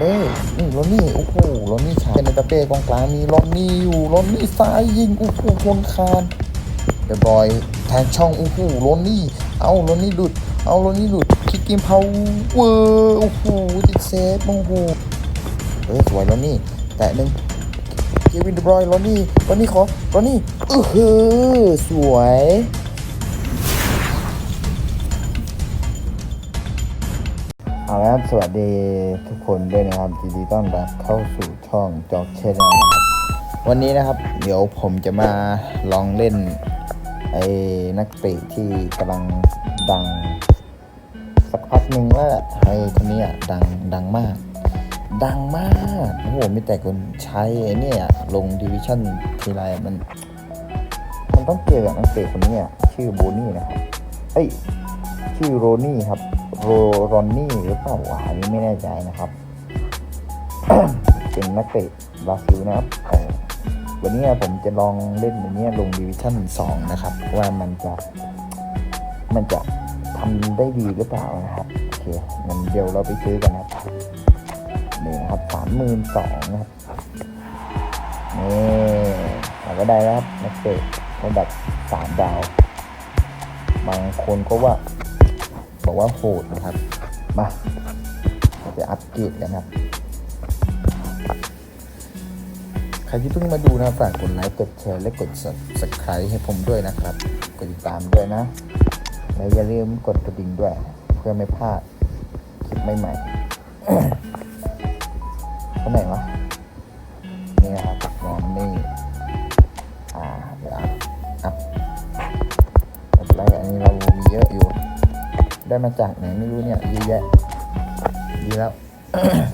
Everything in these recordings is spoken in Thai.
เลยนี่โรนนี่โอ้โหโรนนี่ฉายเป็นตาเป้กองกลางมีโรนนี่อยู่โรนนี่ซ้ายยิงโอ้โหชนคานเดบอยแทงช่องโอ้โหโรนนี่ เอาโรนนี่หลุด เอาโรนนี่หลุดคิกกิมพาวเวอร์โอ้โหติดเซฟโอ้โหเออสวยโรนนี่แตะหนึ่งเควินเดอะบอยโรนนี่โรนนี่ขอโรนนี่เออเฮ้อสวย เอาละครับสวัสดีทุกคนด้วยนะครับยินดีต้อนรับเข้าสู่ช่องจอกเชนนะครับวันนี้นะครับ เดี๋ยวผมจะมาลองเล่นไอ้นักเตะที่กำลังดัง สักพักหนึ่งวแหละไอ้คนนี้อะดังดังมาก ดังมากโอ้โหมีแต่คนใช้ไอ้นี่ยลงดิวิชั่นทีไรมัน มันต้องเจอกับนักเตะคนนี้อะชื่อโบนี่นะครับเอ้ยชื่อโรนี่ครับ โรรอนนี่หรือเปล่าวะอันนี้ไม่แน่ใจนะครับ เป็นนักเตะบราซิลนะครับวันนี้ผมจะลองเล่นอันนี้ลงดิวิชั่น2นะครับ ว่ามันจะมันจะทำได้ดีหรือเปล่านะครับโอเคงั้นเดี๋ยวเราไปซื้อกันนะครับนี่นะครับสามหมื่นสองนะครับนี่เราก็ได้แล้วครับนักเตะระดับสามดาว บางคนก็ว่า บอกว่าโหดนะครับ มาเราจะอัปเกรดกันครับ ใครที่เพิ่งมาดูนะฝากกดไลค์กดแชร์และกด subscribe ให้ผมด้วยนะครับ กดติดตามด้วยนะ และอย่าลืมกดกระดิ่งด้วย เพื่อไม่พลาดคลิปใหม่ๆคนไหนวะ มาจากไหนไม่รู้เนี่ยเยอะแยะดีแล้ว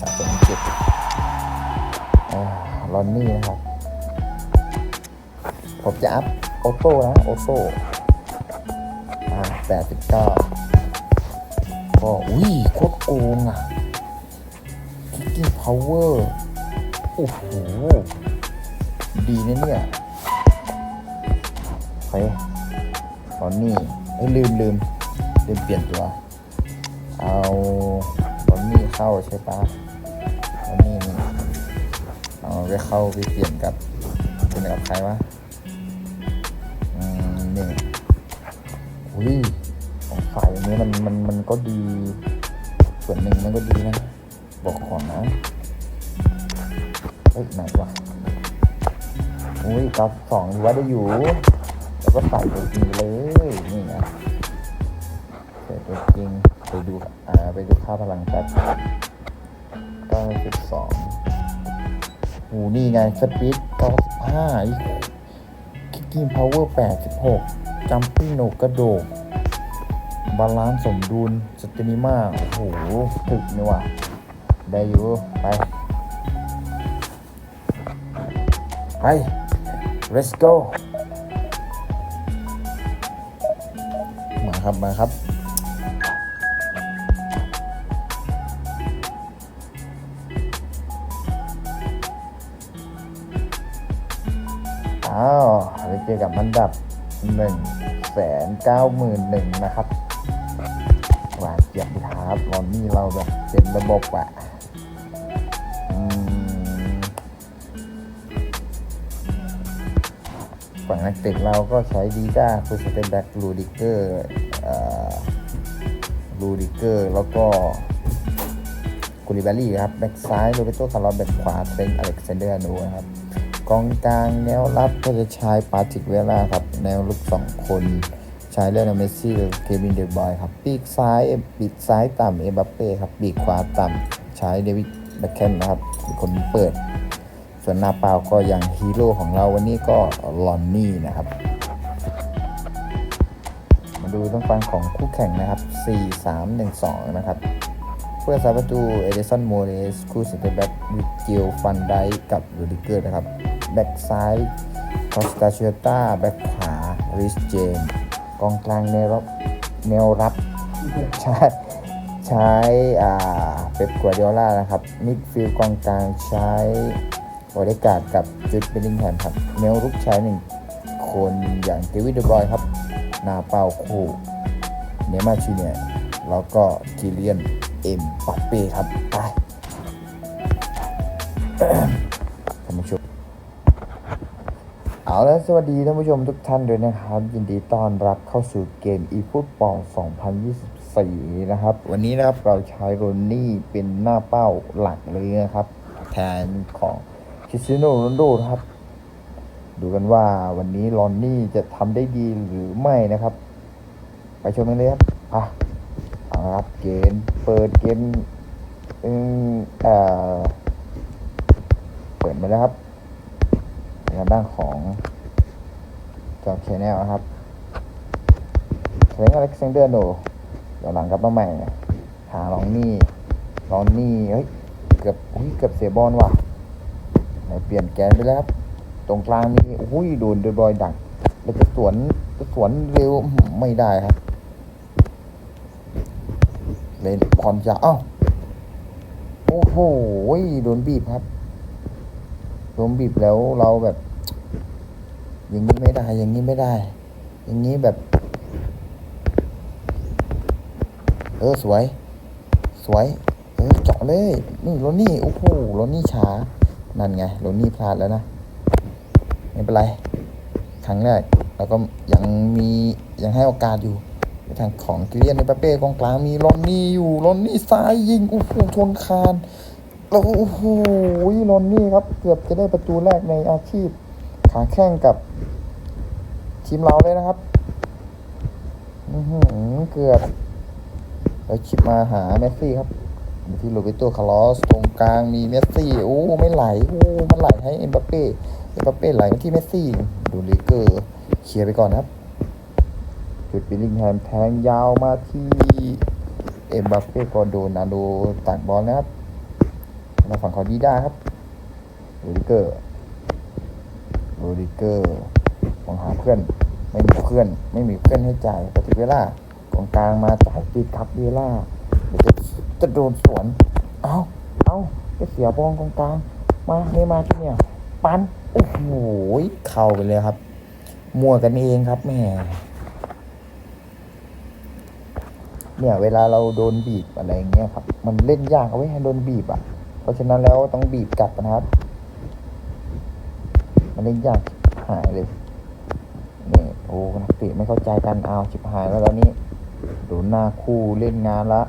สะสมเก็บอ่ารอนนี่นะครับ ผมจะอัพโอโต้นะโอโต้แปดสิบเก้าก็อุ้ยโคตรโกงอะ Kicking Power โอ้โห ดีนะเนี่ยเฮ้ยรอนนี่เอ้ลืมลืม ลืมเปลี่ยนตัว เอาบอนนี่เข้าใช่ปะบอนนี่เอาไปเข้าไปเปลี่ยนกับเป็นกับใครวะอืมนี่อุ้ยของฝ่ายนี้มันมันมันก็ดี ส่วนหนึ่งมันก็ดีนะ บอกก่อนนะเฮ้ยไหนวะอุ้ยกับสองว่าได้อยู่ แล้วก็ใส่ตัวจริงเลย นี่ไง เสร็จตัวจริงไปดูอ่าไปดูค่าพลังแป๊บ9.2หูนี่ไงสปีด95คิกกิ้งพาวเวอร์86 จัมปิ้งโนกระโดดบาลานซ์สมดุลสเตนิมาโอ้โหถึกนี่ว่ะได้อยู่ ไป ไป let's go มาครับ มาครับ อ้าวไปเจอกับอันดับหนึ่งแสนเก้าหมื่นหนึ่งนะครับหวานเจี๊ยบครับรอนนี่เราแบบเป็นระบบอะฝั่งนักเตะเราก็ใช้ดีด้าคือสเตนแบ็กลูดิเกอร์ลูดิเกอร์ แล้วก็กูริบารี่ครับ แบ็กซ้ายโรเบโตคาร์ลอสแบ็กขวาเทรนต์อเล็กซานเดอร์นูนะครับ กองกลางแนวรับก็จะใช้ปาติกเวล่าครับ แนวลุกสองคน ใช้เรื่องเมสซี่กับเควินเดบอยครับ ปีกซ้ายปีกซ้ายต่ำเอบัปเป้ครับ ปีกขวาต่ำใช้เดวิดแบ็คแคนนะครับคนเปิด ส่วนหน้าเปล่าก็อย่างฮีโร่ของเราวันนี้ก็ลอนนี่นะครับ มาดูต้องฟังของคู่แข่งนะครับ 4 3 1 2 นะครับเพื่อสาประตูเอเดสันโมเรสคู่เซนเตอร์แบ็กวิกเกิลฟันไดกับรูดิเกอร์นะครับ แบ็กซ้ายคอสตาเชต้าแบ็กขวาริสเจนกองกลางแนวรับแนวรับใช้ใช้เป๊ปกัวเดียล่านะครับมิดฟิลด์กองกลางใช้โอเดการ์ดกับจุดเบลลิงแฮมครับแนวรุกใช้หนึ่งคนอย่างเดวิดเดบรอยครับ นาเปาคู่เนมาชูเนียแล้วก็กิเลียน เอ็มปัปเป้ครับ ไป เอาละสวัสดีท่านผู้ชมทุกท่านด้วยนะครับ ยินดีต้อนรับเข้าสู่เกม e f o o t b a l l 2024 นะครับ วันนี้นะครับเราใช้โรนนี่เป็นหน้าเป้าหลักเลยนะครับ แทนของคริสเตียโนโรนโดครับ ดูกันว่าวันนี้รอนนี่จะทำได้ดีหรือไม่นะครับ ไปชมกันเลยครับอะเอาละครับเกมเปิดเกมอืมเอ่อเปิดมาแล้วครับ ทางด้านของจอแชนแนลนะครับเทรนอเล็กซานเดอร์โนเดี๋ยวหลังกลับมาใหม่ หาลองนี่ลองนี่เฮ้ย เกือบอุ้ยเกือบเสียบอลว่ะไหนเปลี่ยนแกนไปแล้วครับ ตรงกลางนี่อุ้ยโดนเดบอยดักแล้วจะสวนจะสวนเร็วไม่ได้ครับ เล่นพรจะเอ้าโอ้โหโดนบีบครับโดนบีบแล้วเราแบบ อย่างนี้ไม่ได้ อย่างนี้ไม่ได้ อย่างนี้แบบ เออสวย สวย เออเจาะเลย นี่โรนี่โอ้โหโรนี่ช้า นั่นไงโรนี่พลาดแล้วนะ ไม่เป็นไร ครั้งแรกเราก็ยังมียังให้โอกาสอยู่ในทางของกิเลียนในปาเป้กองกลางมีโรนนี่อยู่โรนนี่ซ้ายยิงโอ้โหชนคานแล้วโอ้โหลอนนี่ครับ เกือบจะได้ประตูแรกในอาชีพ ขาแข้งกับทีมเราเลยนะครับ อือเกือบแล้วชิปมาหาเมสซี่ครับที่โรเบโตคาร์ลอสตรงกลางมีเมสซี่โอ้ไม่ไหลโอ้มันไหลให้เอ็มบัปเป้เอ็มบัปเป้ไหลมาที่เมสซี่ดูลิเกอร์เคลียร์ไปก่อนครับ จุดบิลลิงแฮมแทงยาวมาที่เอ็มบัปเป้ก็โดนนาโดตัดบอลนะครับมาฝั่งของดีด้าครับโรดิเกอร์ รดิเกอร์มองหาเพื่อน ไม่มีเพื่อน ไม่มีเพื่อนให้จ่ายปฏิเวล่ากองกลางมาจ่ายติดครับเวล่าเดี๋ยวจะจะโดนสวน เอาเอาจะเสียบอลกองกลาง มาไม่มาที่เนี่ย ปันโอ้โหเข้าไปเลยครับ มั่วกันเองครับแม่เนี่ยเวลาเราโดนบีบอะไรอย่างเงี้ยครับ มันเล่นยากเอาไว้ให้โดนบีบอะ เพราะฉะนั้นแล้วต้องบีบกลับนะครับ มันเล่นยากหายเลยนี่โอ้นักเตะไม่เข้าใจกันเอาชิบหายแล้วตอนนี้โดนหน้าคู่เล่นงานละ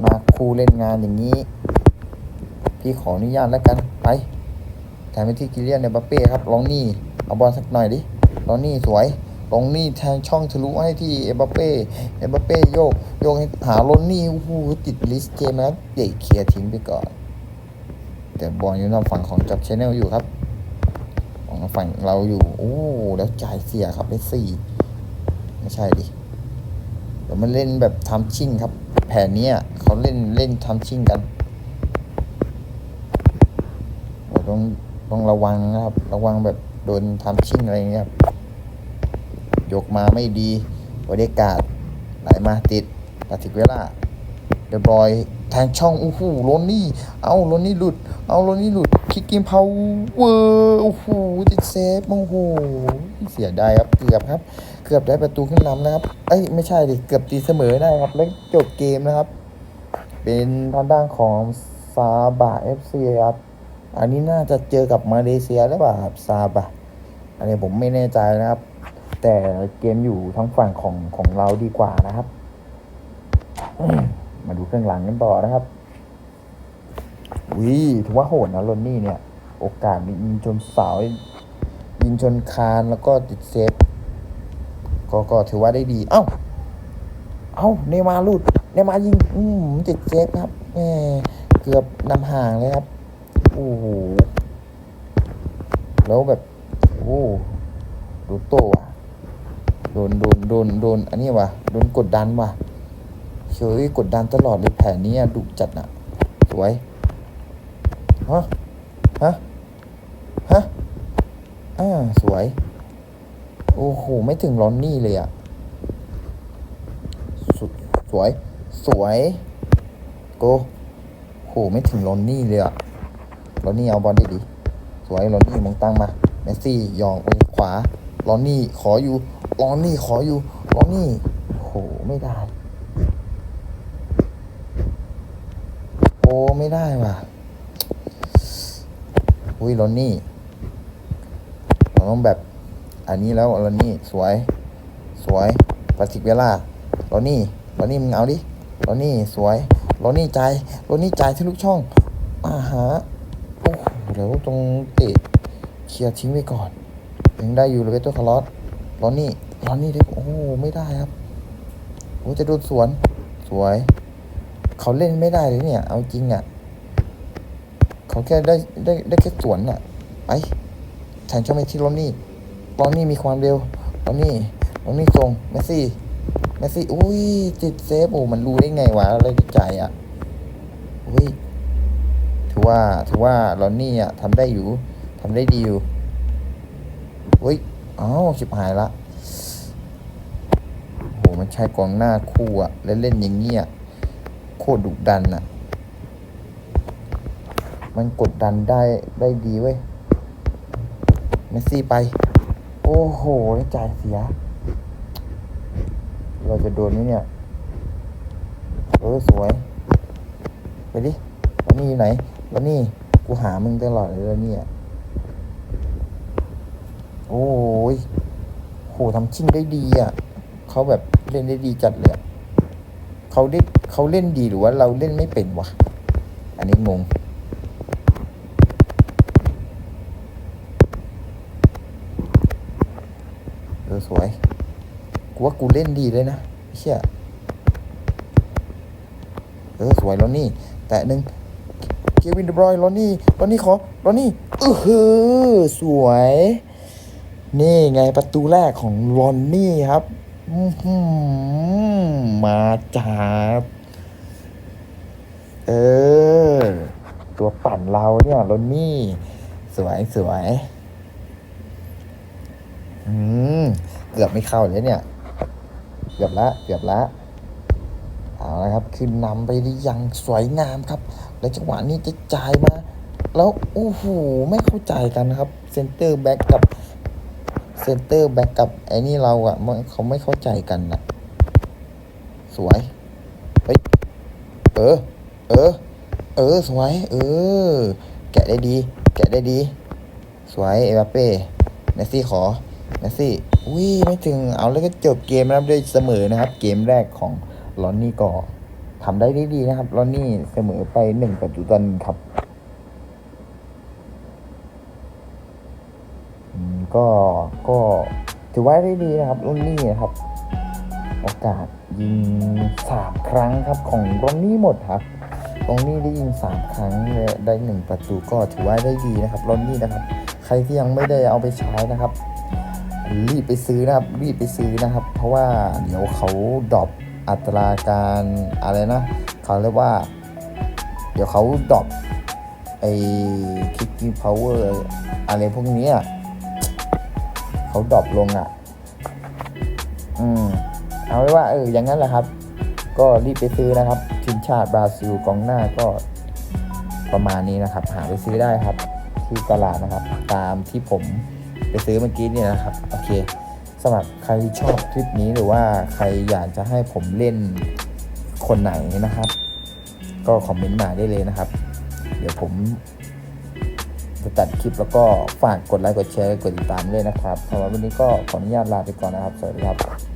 หน้าคู่เล่นงานอย่างนี้ พี่ขออนุญาตแล้วกันไปแทนไปที่กิเลียนในบัปเป้ครับลองนี่เอาบอลสักหน่อยดิลองนี่สวยลองนี่แทงช่องทะลุให้ที่เอบัปเป้เอบัปเป้โยกโยกให้หาลอนนี่โอ้โหติดลิสต์เกมแล้วเด็กเคลียร์ทิ้งไปก่อน แต่บอลอยู่ทางฝั่งของจับชแนลอยู่ครับ ของฝั่งเราอยู่ โอ้แล้วจ่ายเสียครับได้สี่ไม่ใช่ดิเดี๋ยวมันเล่นแบบทำชิ่งครับ แผนเนี้ยเขาเล่นเล่นทำชิ่งกันเราต้องต้องระวังนะครับ ระวังแบบโดนทำชิ่งอะไรเงี้ยครับยกมาไม่ดีบริการไหลมาติดตัดถึงเวลาเดบอยแทงช่องโอ้โหโรนนี่ เอาโรนนี่หลุด เอาโรนนี่หลุด คิกกิมพาเวอร์โอ้โหติดเซฟโอ้โหเสียดายครับเกือบครับ เกือบได้ประตูขึ้นนำนะครับ เอ้ยไม่ใช่ดิเกือบตีเสมอได้ครับ แล้วจบเกมนะครับ เป็นทางด้านของซาบะเอฟซีครับอันนี้น่าจะเจอกับมาเลเซียหรือเปล่าครับซาบะอันนี้ผมไม่แน่ใจนะครับ แต่เกมอยู่ทั้งฝั่งของของเราดีกว่านะครับ มาดูเครื่องหลังกันต่อนะครับ วิถือว่าโหดนะโรนนี่เนี่ย โอกาสยิงชนเสายิงชนคานแล้วก็ติดเซฟก็ก็ถือว่าได้ดี เอ้า เอ้าเนมาลุดเนมายิง อืมติดเซฟครับแหมเกือบนำห่างเลยครับ โอ้โห แล้วแบบ โอ้ดูโตว่ะ โดนโดนโดนโดน อันนี้ว่ะ โดนกดดันว่ะเฉยกดดันตลอดเลยแผนนี้ดุจัดน่ะ สวย ฮะฮะฮะอ่าสวย โอ้โห ไม่ถึงร้อนนี่เลยอะสุดสวย สวยโกโหไม่ถึงร้อนนี่เลยอะร้อนนี่เอาบอลได้ดี สวยร้อนนี่มองตั้งมาเมสซี่ยองไปขวาร้อนนี่ขออยู่ร้อนนี่ขออยู่ร้อนนี่โหไม่ได้โอ้ไม่ได้ว่ะ อุ้ยร้อนนี่ร้อนต้องแบบอันนี้แล้วแล้วนี่สวย สวยปาติกเวลาแล้วนี่แล้วนี่มึงเอาดิแล้วนี่สวยแล้วนี่ใจ่ายแล้วนี่ใจที่ลูกช่องอาหาโอ้โหเดี๋ยวตรงเตะเคลียร์ทิ้งไว้ก่อนยังได้อยู่เลยตัวคาร์ลอสแล้วนี่แล้วนี่เด็กโอ้โหไม่ได้ครับโอ้จะโดนสวนสวย เขาเล่นไม่ได้เลยเนี่ย เอาจริงอะ เขาแค่ได้ได้ได้แค่สวนอะไปแทนช่องไปที่ลอนนี่ลอนนี่มีความเร็วลอนนี่ลอนนี่ส่งเมสซี่เมสซี่อุ้ยติดเซฟโอ้มันรู้ได้ไงวะอะไรที่ใจอะอุ้ยถือว่าถือว่าลอนนี่อะทำได้อยู่ทำได้ดีอยู่อุ้ยอ้าวชิบหายละโหมันใช้กองหน้าคู่อะ แล้วเล่นอย่างเงี้ยโคตรดุดันอะ มันกดดันได้ได้ดีเว้ยเมสซี่ไป โอ้โหจ่ายเสีย เราจะโดนไหมเนี่ยเออสวย ไปดิแล้วนี่อยู่ไหนแล้วนี่กูหามึงตลอดเลยแล้วเนี่ยโอ้ยโหทำชิ่งได้ดีอะเขาแบบเล่นได้ดีจัดเลยเขาได้เขาเล่นดีหรือว่าเราเล่นไม่เป็นวะ อันนี้งง เออส วยกูว่ากูเล่นดีเลยนะเชี่ยเออสวยแล้วนี่ แต่หนึ่งเควินเดบรอยแล้วนี่แล้วนี่ขอแล้วนี่เออเออสวย นี่ไงประตูแรกของลอนนี่ครับมาจากเออ ตัวปั่นเราเนี่ยลอนนี่ สวยสวย อืม เกือบไม่เข้าเลยเนี่ย เกือบละ เกือบละ เอาละครับ คือนำไปได้อยังสวยงามครับ แล้วจังหวะนี้จะจ่ายมา แล้วโอ้โห ไม่เข้าใจกันนะครับ เซนเตอร์แบ็กกับ เซนเตอร์แบ็กกับไอ้นี่เราอะมันเขาไม่เข้าใจกันนะสวย เฮ้ย เออ เออ เออ สวย เออ แกะได้ดี แกะได้ดี สวย เอวาเป้เมสซี่ขอ เมสซี่อุ้ยไม่ถึงเอาแล้วก็จบเกมนะครับด้วยเสมอนะครับ เกมแรกของลอนนี่ก็ทำได้ด้ดีนะครับลอนนี่เสมอไปหนึ่งประตูต่อหนึ่งครับอืมก็ก็ถือว่าได้ดีนะครับลอนนี่นะครับ โอกาสยิงสามครั้งครับของลอนนี่หมดครับตรงนี้ได้ยิงสามครั้งได้หนึ่งประตูก็ถือว่าได้ดีนะครับลอนนี่นะครับ ใครที่ยังไม่ได้เอาไปใช้นะครับ รีบไปซื้อนะครับ รีบไปซื้อนะครับ เพราะว่าเดี๋ยวเขาดรอปอัตราการอะไรนะ เขาเรียกว่า เดี๋ยวเขาดรอปไอ้ kicking power อะไรพวกนี้เขาดรอปลงอะ อืม เอาไว้ว่าเอออย่างนั้นแหละครับ ก็รีบไปซื้อนะครับทีมชาติบราซิลกองหน้าก็ประมาณนี้นะครับ หาไปซื้อได้ครับ ที่ตลาดนะครับ ตามที่ผม ไปซื้อเมื่อกี้เนี่ยนะครับ โอเคสำหรับใครที่ชอบคลิปนี้หรือว่าใครอยากจะให้ผมเล่นคนไหนนะครับ ก็คอมเมนต์มาได้เลยนะครับ เดี๋ยวผมจะตัดคลิปแล้วก็ฝากกดไลค์กดแชร์กดติดตามด้วยนะครับสำหรับวันนี้ก็ขออนุญาตลาไปก่อนนะครับ สวัสดีครับ